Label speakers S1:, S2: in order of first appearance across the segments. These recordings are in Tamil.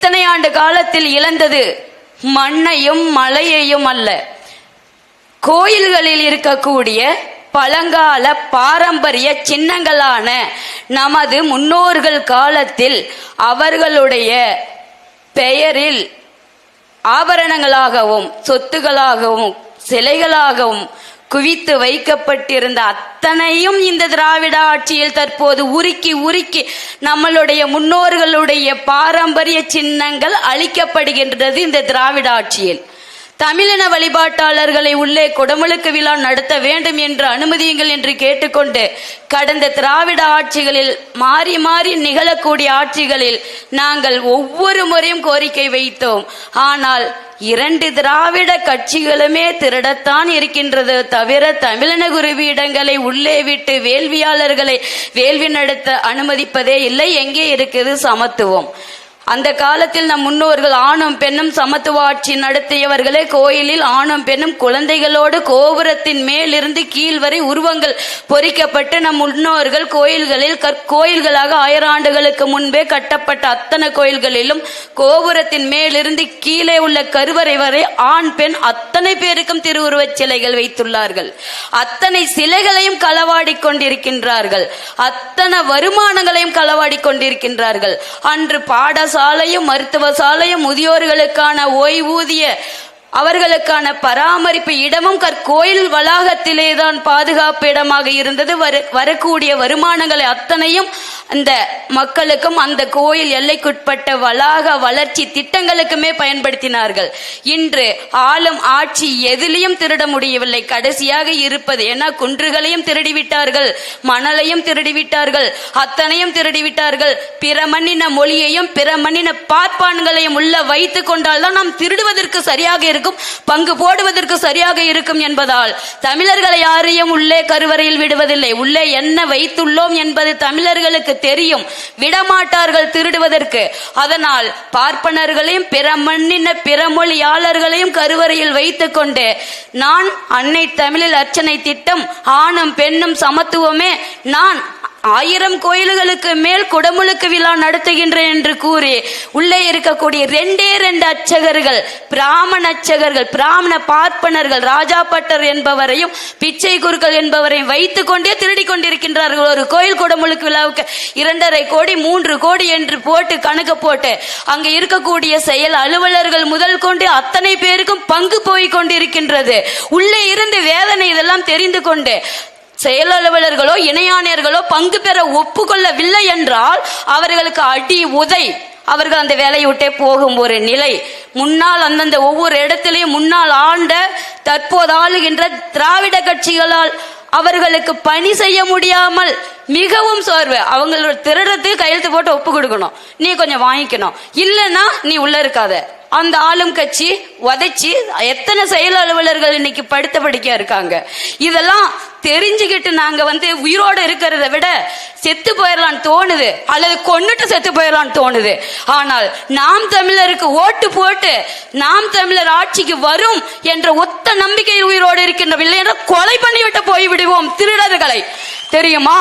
S1: இத்தனை ஆண்டு காலத்தில் இழந்தது மண்ணையும் மலையையும் அல்ல. கோயில்களில் இருக்கக்கூடிய பழங்கால பாரம்பரிய சின்னங்களான நமது முன்னோர்கள் காலத்தில் அவர்களுடைய பெயரில் ஆபரணங்களாகவும் சொத்துகளாகவும் சிலைகளாகவும் குவித்து வைக்கப்பட்டிருந்த அத்தனையும் இந்த திராவிட ஆட்சியில் தற்போது உருக்கி உருக்கி நம்மளுடைய முன்னோர்களுடைய பாரம்பரிய சின்னங்கள் அளிக்கப்படுகின்றது இந்த திராவிட ஆட்சியில். தமிழின வழிபாட்டாளர்களை உள்ளே குடமுழுக்கு விழா நடத்த வேண்டும் என்று அனுமதியுங்கள் என்று கேட்டுக்கொண்டு கடந்த திராவிட ஆட்சிகளில் மாறி மாறி நிகழக்கூடிய ஆட்சிகளில் நாங்கள் ஒவ்வொரு முறையும் கோரிக்கை வைத்தோம். ஆனால் இரண்டு திராவிட கட்சிகளுமே திருடத்தான் இருக்கின்றது. தவிர தமிழின குருவியிடங்களை உள்ளே விட்டு வேள்வியாளர்களை வேள்வி நடத்த அனுமதிப்பதே இல்லை. எங்கே இருக்குது? சமத்துவம். அந்த காலத்தில் நம் முன்னோர்கள் ஆணும் பெண்ணும் சமத்துவ ஆட்சி நடத்தியவர்களே கோயிலில் ஆணும் பெண்ணும் குழந்தைகளோடு கோபுரத்தின் மேலிருந்து கீழ் வரை உருவங்கள் பொறிக்கப்பட்டு நம் முன்னோர்கள் கோயில்களில் கற்கோயில்களாக ஆயிரம் ஆண்டுகளுக்கு முன்பே கட்டப்பட்ட அத்தனை கோயில்களிலும் கோபுரத்தின் மேலிருந்து கீழே உள்ள கருவறை வரை ஆண் பெண் அத்தனை பேருக்கும் திருவுருவச் சிலைகள் வைத்துள்ளார்கள். அத்தனை சிலைகளையும் களவாடி கொண்டிருக்கின்றார்கள். அத்தனை வருமானங்களையும் களவாடி கொண்டிருக்கின்றார்கள். அன்று சாலையும் மருத்துவ சாலையும் முதியோர்களுக்கான ஓய்வூதிய அவர்களுக்கான பராமரிப்பு இடமும் கற்கோயில் வளாகத்திலே தான் பாதுகாப்பு இடமாக இருந்தது. வரக்கூடிய வருமானங்களை அத்தனையும் அந்த மக்களுக்கும் அந்த கோயில் எல்லைக்குட்பட்ட வளாக வளர்ச்சி திட்டங்களுக்குமே பயன்படுத்தினார்கள். இன்று ஆளும் ஆட்சி எதிலையும் திருட முடியவில்லை. கடைசியாக இருப்பது ஏன்னா குன்றுகளையும் திருடிவிட்டார்கள் மணலையும் திருடிவிட்டார்கள் அத்தனையும் திருடிவிட்டார்கள். பிற மண்ணின மொழியையும் பிற மண்ணின பார்ப்பான்களையும் உள்ள வைத்துக் கொண்டால் தான் நாம் திருடுவதற்கு சரியாக இருக்கும் பங்கு போடுவதற்கு சரியாக இருக்கும் என்பதால். தமிழர்களை யாரையும் உள்ளே கருவறையில் விடுவதில்லை. உள்ளே என்ன வைத்துள்ளோம் என்பது தமிழர்களுக்கு தெரியும். விடமாட்டார்கள் திருடுவதற்கு. அதனால் பார்ப்பனர்களையும் பிற மண்ணின பிற மொழியாளர்களையும் கருவறையில் வைத்துக் கொண்டு நான் அன்னை தமிழில் அர்ச்சனை திட்டம் ஆணும் பெண்ணும் சமத்துவமே நான் ஆயிரம் கோயில்களுக்கு மேல் குடமுழுக்கு விழா நடத்துகின்றேன் என்று கூறி உள்ளே இருக்கக்கூடிய ரெண்டே ரெண்டு அச்சகர்கள் பிராமண அச்சகர்கள் பிராமண பார்ப்பனர்கள் ராஜா பட்டர் என்பவரையும் பிச்சை குருக்கள் என்பவரையும் வைத்துக் கொண்டே திருடி கொண்டிருக்கின்றார்கள். ஒரு கோயில் குடமுழுக்கு விழாவுக்கு இரண்டரை கோடி மூன்று கோடி என்று போட்டு கணக்கு போட்டு அங்கே இருக்கக்கூடிய செயல் அலுவலர்கள் முதல் கொண்டு அத்தனை பேருக்கும் பங்கு போய் கொண்டிருக்கின்றது. உள்ளே இருந்து வேதனை இதெல்லாம் தெரிந்து கொண்டு செயல் அலுவலர்களோ இணையாணையர்களோ பங்கு பெற ஒப்புக்கொள்ளவில்லை என்றால் அவர்களுக்கு அடி உதை. அவர்கள் அந்த வேலையை விட்டே போகும் ஒரு நிலை. முன்னால் அந்தந்த ஒவ்வொரு இடத்திலையும் முன்னால் ஆண்ட தற்போது ஆளுகின்ற திராவிட கட்சிகளால் அவர்களுக்கு பணி செய்ய முடியாமல் மிகவும் சோர்வு. அவங்களோட திருடத்துக்கு கையெழுத்து போட்டு ஒப்பு கொடுக்கணும். நீ கொஞ்சம் வாங்கிக்கணும். இல்லைன்னா நீ உள்ள இருக்காத. அந்த ஆளும் கட்சி உதைச்சி எத்தனை செயல் அலுவலர்கள் இன்னைக்கு படுத்த படிக்க இருக்காங்க. இதெல்லாம் தெரிஞ்சுக்கிட்டு நாங்க வந்து உயிரோட இருக்கிறத விட செத்து போயிடலான்னு தோணுது. அல்லது கொன்னுட்டு செத்து போயிடலான்னு தோணுது. ஆனால் நாம் தமிழருக்கு ஓட்டு போட்டு நாம் தமிழர் ஆட்சிக்கு வரும் என்ற ஒத்த நம்பிக்கை உயிரோடு இருக்கின்ற என்ற கொலை பண்ணிவிட்டு போய்விடுவோம் திருடர்களை. தெரியுமா?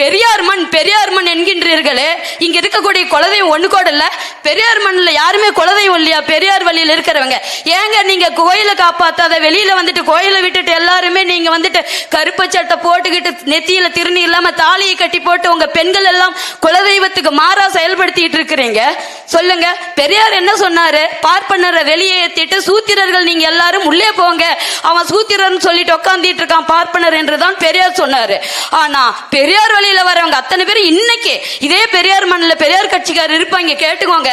S1: பெரியார் மண் பெரியார் மண் என்கின்றீர்களே. இங்க இருக்கக்கூடிய குலதெய்வம் ஒண்ணு கூட இல்ல. பெரியார் மண்ணில் யாருமே குலதெய்வம் இல்லையா? பெரியார் வழியில் இருக்கிறவங்க. ஏங்க நீங்க கோயிலை காப்பாத்தாத வெளியில வந்துட்டு கோயிலை விட்டுட்டு எல்லாருமே நீங்க வந்துட்டு கருப்பு சட்டை போட்டுக்கிட்டு நெத்தியில திருநி இல்லாம தாலியை கட்டி போட்டு உங்க பெண்கள் எல்லாம் குலதெய்வத்துக்கு மாறா செயல்படுத்திட்டு இருக்கிறீங்க. சொல்லுங்க. பெரியார் என்ன சொன்னாரு? பார்ப்பனரை வெளியே ஏத்திட்டு சூத்திரர்கள் நீங்க எல்லாரும் உள்ளே போங்க. அவன் சூத்திரர்னு சொல்லிட்டு உட்காந்துட்டு இருக்கான் பார்ப்பனர் என்றுதான் பெரியார் சொன்னாரு. ஆனா பெரியார் வழி வழியில வரவங்க. அத்தனை பேர் இன்னைக்கு. இதே பெரியார் மண்ணில் பெரியார் கட்சிக்காரர் இருப்பாங்க. கேட்டுக்கோங்க.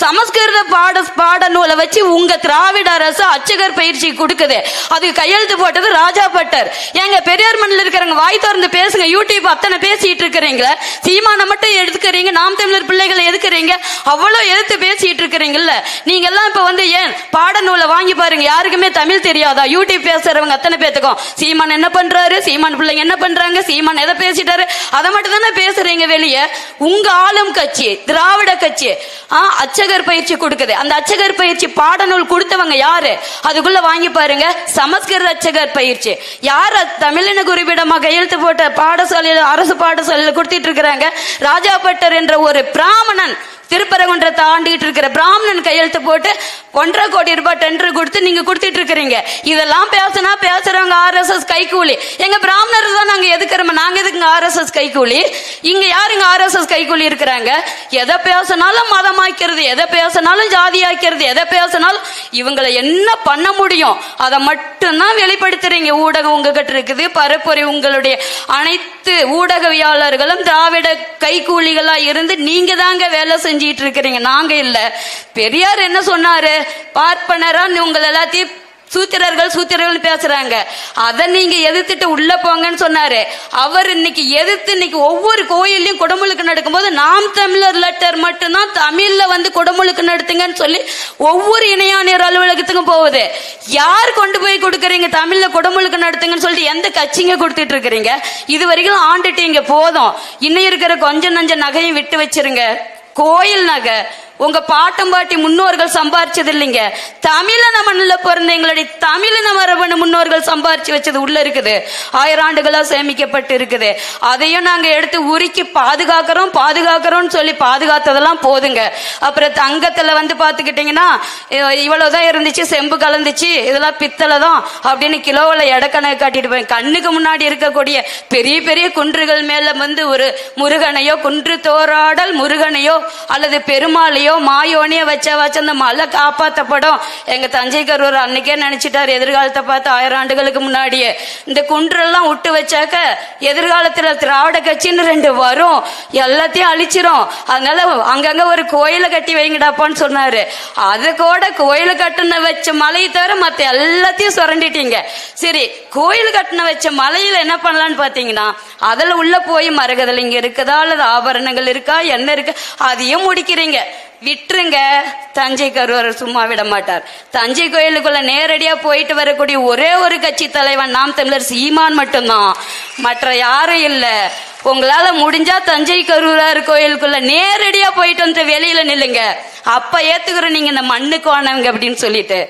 S1: சமஸ்கிருத பாட பாட நூலை வச்சு உங்க திராவிட அரசு அச்சகர் பயிற்சி கொடுக்குது. அதுக்கு கையெழுத்து போட்டது ராஜா பட்டர். ஏங்க பெரியார் மண்ணில் இருக்கிறவங்க வாய் திறந்து பேசுங்க. யூடியூப் அத்தனை பேசிட்டு இருக்கிறீங்களா. சீமானை மட்டும் எடுத்துக்கிறீங்க. நாம் தமிழர் பிள்ளைகளை எதுக்குறீங்க? அவ்வளோ எதிர்த்து பேசிட்டு இருக்கிறீங்கல்ல. நீங்க எல்லாம் இப்ப வந்து ஏன் பாட நூலை வாங்கி பாருங்க. யாருக்குமே தமிழ் தெரியாதா? யூடியூப் பேசுறவங்க அத்தனை பேத்துக்கும். சீமான் என்ன பண்றாரு? சீமான் பிள்ளைங்க என்ன பண்றாங்க? சீமான் எதை பேசிட்டாரு? அதை மட்டும் தானே பேசுறீங்க வெளியே? உங்க ஆளும் கட்சி திராவிட கட்சி ஆ, அச்சகர் பயிற்சி கொடுக்குது. அந்த அச்சகர் பயிற்சி பாடநூல் கொடுத்தவங்க யாரு? அதுக்குள்ள வாங்கி பாருங்க சமஸ்கிருத அச்சகர் பயிற்சி. யார் தமிழின குறிப்பிடமா கையெழுத்து போட்ட பாடசாலையில் அரசு பாடசாலையில் கொடுத்துட்டு இருக்கிறாங்க? ராஜா பட்டர் என்ற ஒரு பிராமணன் திருப்பரங்குன்றத்தை ஆண்டுகிட்டு இருக்கிற பிராமணன் கையெழுத்து போட்டு ஒன்றரை கோடி ரூபாய் டெண்டர் கொடுத்து நீங்க கொடுத்துட்டு இருக்கிறீங்க. இதெல்லாம் பேசினா பேசுறவங்க ஆர்எஸ்எஸ் கைக்கூலி எங்க பிராமணர் தான் நாங்க எதுக்குறோம் நாங்க எதுக்குங்க ஆர்எஸ்எஸ் கைக்கூலி இங்க யாருங்க ஆர்எஸ்எஸ் கைக்கூலி இருக்கிறாங்க? எதை பேசினாலும் மதமாக்கிறது எதை பேசினாலும் ஜாதியாக்கிறது எதை பேசினாலும் இவங்களை என்ன பண்ண முடியும்? அதை மட்டும்தான் வெளிப்படுத்துறீங்க. ஊடகம் உங்ககிட்ட இருக்குது. பரப்புரை உங்களுடைய அனைத்து ஊடகவியாளர்களும் திராவிட கைக்கூலிகளா இருந்து நீங்க தாங்க வேலை செஞ்சு செஞ்சிட்டு இருக்கிறீங்க. நாங்க இல்ல. பெரியார் என்ன சொன்னாரு? பார்ப்பனரா உங்களை எல்லாத்தையும் சூத்திரர்கள் சூத்திரர்கள் பேசுறாங்க. அதை நீங்க எதிர்த்துட்டு உள்ள போங்கன்னு சொன்னாரு. அவர் இன்னைக்கு எதிர்த்து இன்னைக்கு ஒவ்வொரு கோயிலையும் குடமுழுக்கு நடக்கும்போது நாம் தமிழர் லெட்டர் மட்டும்தான் தமிழ்ல வந்து குடமுழுக்கு நடத்துங்கன்னு சொல்லி ஒவ்வொரு இணையாணியர் அலுவலகத்துக்கும் போகுது. யார் கொண்டு போய் கொடுக்குறீங்க? தமிழ்ல குடமுழுக்கு நடத்துங்கன்னு சொல்லிட்டு எந்த கட்சிங்க கொடுத்துட்டு இருக்கிறீங்க? இது வரைக்கும் ஆண்டுட்டீங்க போதும். இன்னும் இருக்கிற கொஞ்சம் நஞ்ச நகையும் விட்டு வச்சிருங்க. கோயில் நகை உங்க பாட்டம் பாட்டி முன்னோர்கள் சம்பாரிச்சது இல்லைங்க தமிழன மண்ணில் பிறந்த எங்களுடைய தமிழின மரபணு முன்னோர்கள் சம்பாரிச்சு வச்சது உள்ள இருக்குது. ஆயிரம் ஆண்டுகளா சேமிக்கப்பட்டு இருக்குது அதையும் நாங்க எடுத்து உருக்கி பாதுகாக்கிறோம் பாதுகாக்கிறோம்னு சொல்லி பாதுகாத்ததெல்லாம் போதுங்க. அப்புறம் தங்கத்துல வந்து பாத்துக்கிட்டீங்கன்னா இவ்வளவுதான் இருந்துச்சு செம்பு கலந்துச்சு இதெல்லாம் பித்தளை தான் அப்படின்னு கிலோவில் எடக்கணக்கு காட்டிட்டு போய் கண்ணுக்கு முன்னாடி இருக்கக்கூடிய பெரிய பெரிய குன்றுகள் மேல வந்து ஒரு முருகனையோ குன்று தோராடல் முருகனையோ அல்லது பெருமாளையோ மாயோனையோ வச்சா வச்ச அந்த மலை காப்பாத்தப்படும். எங்க தஞ்சை கரூர் அன்னைக்கே நினைச்சிட்டாரு எதிர்காலத்தை பார்த்து ஆயிரம் ஆண்டுகளுக்கு முன்னாடியே. இந்த குன்றெல்லாம் விட்டு வச்சாக்க எதிர்காலத்துல திராவிட கட்சின்னு ரெண்டு வரும். எல்லாத்தையும் அழிச்சிரும். அதனால அங்கங்க ஒரு கோயிலை கட்டி வைங்கடாப்பான்னு சொன்னாரு. அது கூட கோயில் கட்டின வச்ச மலையை தவிர மத்த எல்லாத்தையும் சுரண்டிட்டீங்க. சரி கோயில் கட்டின வச்ச மலையில என்ன பண்ணலாம்னு பாத்தீங்கன்னா அதுல உள்ள போய் மரகதல் இங்க இருக்குதா அல்லது ஆபரணங்கள் இருக்கா என்ன இருக்கு அதையும் முடிக்கிறீங்க. விட்டுருங்க. தஞ்சை கருவறை சும்மா விட மாட்டார். தஞ்சை கோயிலுக்குள்ள நேரடியா போயிட்டு வரக்கூடிய ஒரே ஒரு கட்சி தலைவன் நாம் தமிழர் சீமான் மட்டும்தான். மற்ற யாரும் இல்லை. உங்களால முடிஞ்சா தஞ்சை கரூரார் கோயிலுக்குள்ள நேரடியா போயிட்டு வந்து வெளியில நில்லுங்க. அப்ப ஏத்துக்கிறோம் நீங்க இந்த மண்ணுக்கு வானவங்க அப்படின்னு சொல்லிட்டு.